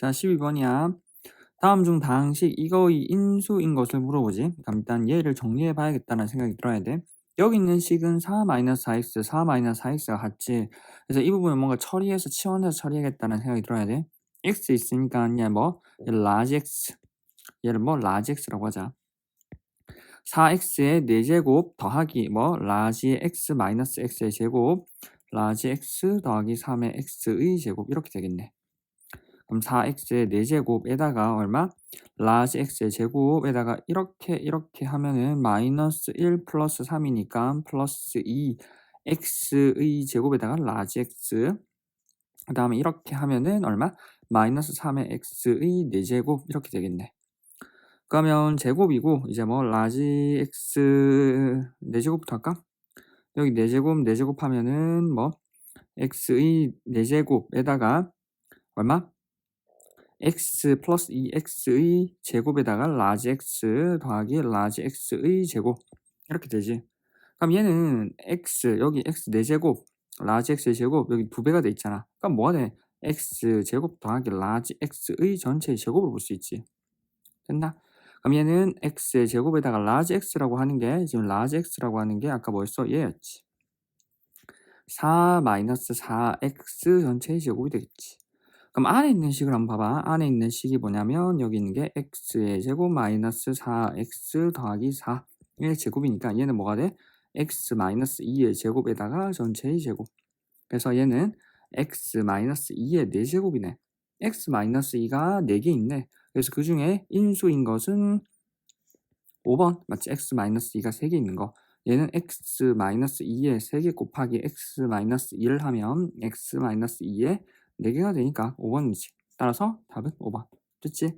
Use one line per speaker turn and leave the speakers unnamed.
자, 12번이야. 다음 중 당식 이거의 인수인 것을 물어보지. 그럼 일단 얘를 정리해 봐야겠다는 생각이 들어야 돼. 여기 있는 식은 4-4x, 4-4x가 같지. 그래서 이 부분을 뭔가 처리해서 치환해서 처리하겠다는 생각이 들어야 돼. x 있으니까 얘 뭐? 라지 x. 얘를 뭐 라지 x라고 하자. 4x의 4제곱 더하기 뭐 라지 x 마이너스 x의 제곱 라지 x 더하기 3의 x의 제곱 이렇게 되겠네. 그럼 4x의 4제곱에다가 얼마? 라지 x의 제곱에다가 이렇게 이렇게 하면은 마이너스 1 플러스 3이니까 플러스 2 x의 제곱에다가 라지 x 그 다음에 이렇게 하면은 얼마? 마이너스 3의 x의 4제곱 이렇게 되겠네. 그러면 제곱이고 이제 뭐 라지 x 4제곱부터 할까? 여기 4제곱 4제곱 하면은 뭐 x의 4제곱에다가 얼마? X 플러스 2x의 제곱에다가 라지 x 더하기 라지 x의 제곱 이렇게 되지. 그럼 얘는 x 여기 x 4제곱 라지 x의 제곱 여기 두 배가 돼 있잖아. 그럼 뭐가 돼? x 제곱 더하기 라지 x의 전체의 제곱으로 볼 수 있지. 됐나? 그럼 얘는 x의 제곱에다가 라지 x라고 하는 게 지금 라지 x라고 하는 게 아까 뭐였어? 얘였지. 4 마이너스 4x 전체의 제곱이 되겠지. 그럼 안에 있는 식을 한번 봐봐. 안에 있는 식이 뭐냐면 여기 있는 게 x의 제곱 마이너스 4x 더하기 4의 제곱이니까 얘는 뭐가 돼? x 마이너스 2의 제곱에다가 전체의 제곱. 그래서 얘는 x 마이너스 2의 4제곱이네. x 마이너스 2가 4개 있네. 그래서 그 중에 인수인 것은 5번 맞지? x 마이너스 2가 3개 있는 거. 얘는 x 마이너스 2에 3개 곱하기 x 마이너스 2를 하면 x 마이너스 2에 4개가 되니까 5번이지. 따라서 답은 5번. 됐지?